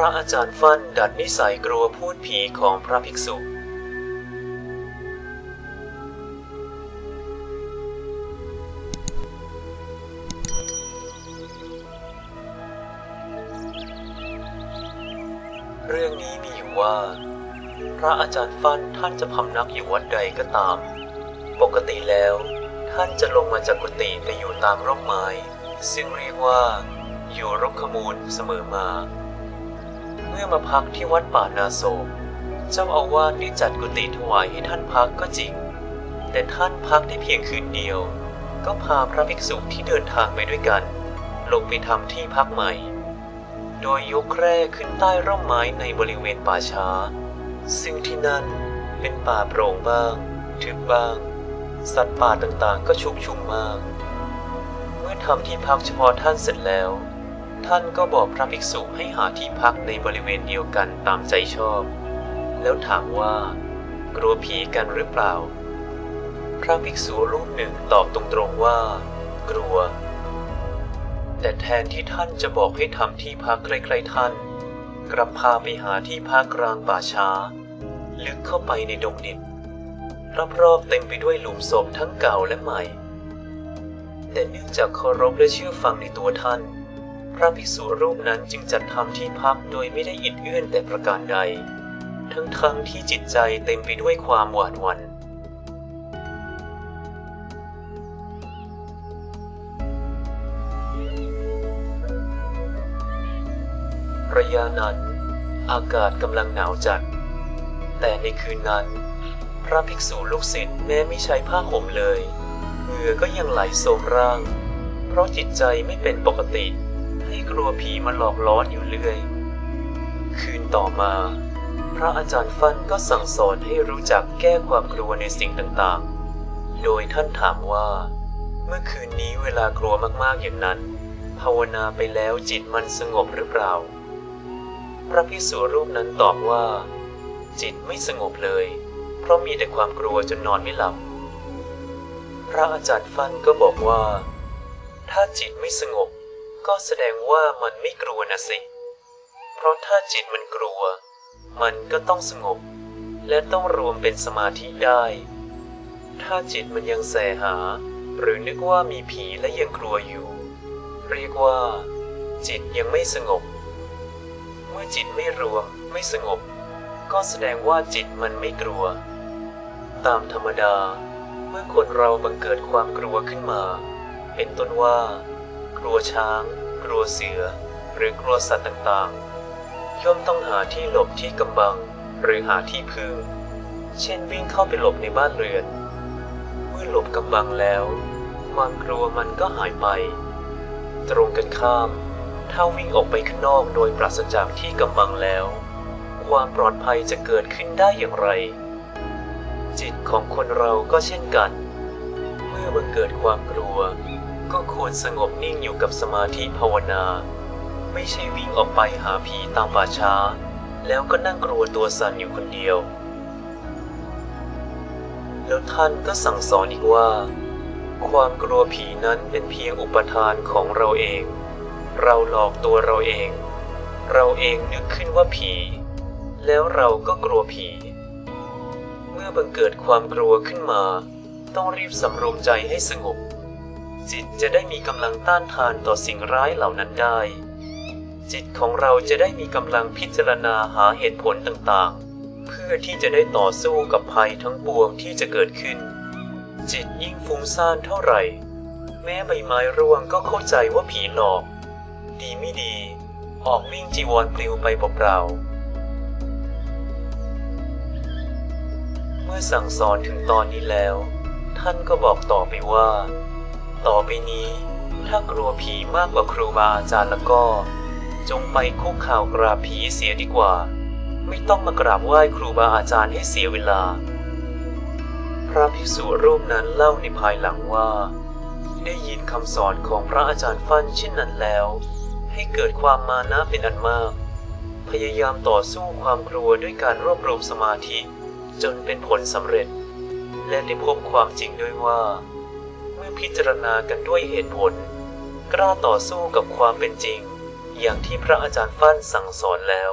ระอาจารย์ฟั่นดัดนิสัยกลัวพูดผีของพระภิกษุ เรื่องนี้มีอยู่ว่า พระอาจารย์ฟั่นท่านจะพำนักอยู่วัดใดก็ตาม ปกติแล้ว ท่านจะลงมาจากกุฏิไปอยู่ตามร่มไม้ ซึ่งเรียกว่า อยู่รกขมูลเสมอมา เมื่อมาพักที่วัดป่านาโศก เจ้าอาวาสได้จัดกุฏิถวายให้ท่านพักก็จริง แต่ท่านพักได้เพียงคืนเดียว ก็พาพระภิกษุที่เดินทางไปด้วยกัน ลงไปทำที่พักใหม่ โดยยกแคร่ขึ้นใต้ร่มไม้ในบริเวณป่าช้า ซึ่งที่นั่นเป็นป่าโปร่งบ้าง ทึบบ้าง สัตว์ป่าต่างๆ ก็ชุกชุมมาก เมื่อทำที่พักเฉพาะท่านเสร็จแล้ว ท่านก็บอกพระภิกษุให้หาที่พักในบริเวณเดียวกันตามใจชอบ แล้วถามว่า กลัวผีกันหรือเปล่า พระภิกษุรูปหนึ่งตอบตรงๆว่า กลัว แต่แทนที่ท่านจะบอกให้ทำที่พักใกล้ๆท่าน กลับพาไปหาที่พักกลางป่าช้า ลึกเข้าไปในดงดิบรอบๆเต็มไปด้วยหลุมศพทั้งเก่าและใหม่ แต่เนื่องจากเคารพและเชื่อฟังในตัวท่าน ระภิกษุรูปนั้นจึงจัดทำที่พักโดยไม่ได้อิดเอื้อนแต่ประการใด ทั้งๆทที่จิตใจเต็มไปด้วยความหวาดหวั่นระยะนั้น อากาศกำลังหนาวจัด แต่ในคืนนั้น พระภิกษุลูกศิษย์แม้ไม่ใช้ผ้าห่มเลย เหงื่อก็ยังไหลโสมร่าง เพราะจิตใจไม่เป็นปกติ ให้กลัวผีมาหลอกล้อนอยู่เรื่อย คืนต่อมา พระอาจารย์ฟั่นก็สั่งสอนให้รู้จักแก้ความกลัวในสิ่งต่างๆ โดยท่านถามว่า เมื่อคืนนี้เวลากลัวมากๆอย่างนั้น ภาวนาไปแล้วจิตมันสงบหรือเปล่า พระภิกษุรูปนั้นตอบว่า จิตไม่สงบเลย เพราะมีแต่ความกลัวจนนอนไม่หลับ พระอาจารย์ฟั่นก็บอกว่า ถ้าจิตไม่สงบ ก็แสดงว่ามันไม่กลัวนะสิ เพราะถ้าจิตมันกลัว มันก็ต้องสงบ และต้องรวมเป็นสมาธิได้ ถ้าจิตมันยังแสหา หรือนึกว่ามีผีและยังกลัวอยู่ เรียกว่า จิตยังไม่สงบ เมื่อจิตไม่รวมไม่สงบ ก็แสดงว่าจิตมันไม่กลัว ตามธรรมดา เมื่อคนเราบังเกิดความกลัวขึ้นมา เป็นต้นว่า กลัวช้าง กลัวเสือ หรือกลัวสัตว์ต่างๆ ย่อมต้องหาที่หลบที่กำบัง หรือหาที่พึ่ง เช่นวิ่งเข้าไปหลบในบ้านเรือน เมื่อหลบกำบังแล้ว ความกลัวมันก็หายไป ตรงกันข้าม ถ้าวิ่งออกไปข้างนอกโดยปราศจากที่กำบังแล้ว ความปลอดภัยจะเกิดขึ้นได้อย่างไร จิตของคนเราก็เช่นกัน เมื่อบังเกิดความกลัว ก็ควรสงบนิ่งอยู่กับสมาธิภาวนา ไม่ใช่วิ่งออกไปหาผีตามป่าช้า แล้วก็นั่งกลัวตัวสั่นอยู่คนเดียว แล้วท่านก็สั่งสอนอีกว่า ความกลัวผีนั้นเป็นเพียงอุปทานของเราเอง เราหลอกตัวเราเอง เราเองนึกขึ้นว่าผี แล้วเราก็กลัวผี เมื่อบังเกิดความกลัวขึ้นมา ต้องรีบสำรวมใจให้สงบ จิตจะได้มีกำลังต้านทานต่อสิ่งร้ายเหล่านั้นได้ จิตของเราจะได้มีกำลังพิจารณาหาเหตุผลต่างๆ เพื่อที่จะได้ต่อสู้กับภัยทั้งปวงที่จะเกิดขึ้น จิตยิ่งฟุ้งซ่านเท่าไหร่ แม้ใบไม้ร่วงก็เข้าใจว่าผีหลอก ดีไม่ดี ออกวิ่งจีวรปลิวไปเปล่าๆเมื่อสั่งสอนถึงตอนนี้แล้ว ท่านก็บอกต่อไปว่า ต่อไปนี้ ถ้ากลัวผีมากกว่าครูบาอาจารย์แล้วก็ จงไปคุกข่าวกราบผีเสียดีกว่า ไม่ต้องมากราบไหว้ครูบาอาจารย์ให้เสียเวลา พระภิกษุรูปนั้นเล่าในภายหลังว่า ได้ยินคำสอนของพระอาจารย์ฟั่นเช่นนั้นแล้ว ให้เกิดความมานะเป็นอันมาก พยายามต่อสู้ความกลัวด้วยการรวบรวมสมาธิจนเป็นผลสำเร็จ และได้พบความจริงด้วยว่า มื่อพิจารณากันด้วยเหตุผล กล้าต่อสู้กับความเป็นจริง อย่างที่พระอาจารย์ฟั่นสั่งสอนแล้ว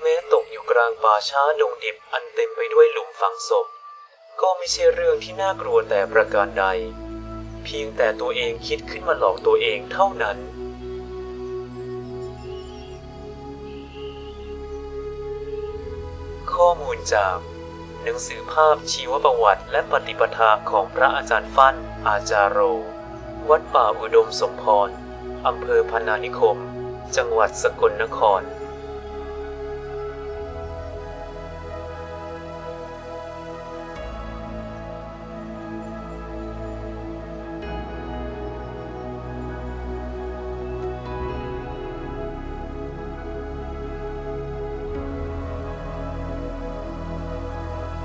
แม้ตกอยู่กลางป่าช้าดงดิบอันเต็มไปด้วยหลุมฝังศพ ก็ไม่ใช่เรื่องที่น่ากลัวแต่ประการใด เพียงแต่ตัวเองคิดขึ้นมาหลอกตัวเองเท่านั้นข้อมูลจาก หนังสือภาพชีวประวัติและปฏิปทาของพระอาจารย์ฟั่น อาจารโร วัดป่าอุดมสมพร อำเภอพนานิคม จังหวัดสกลนคร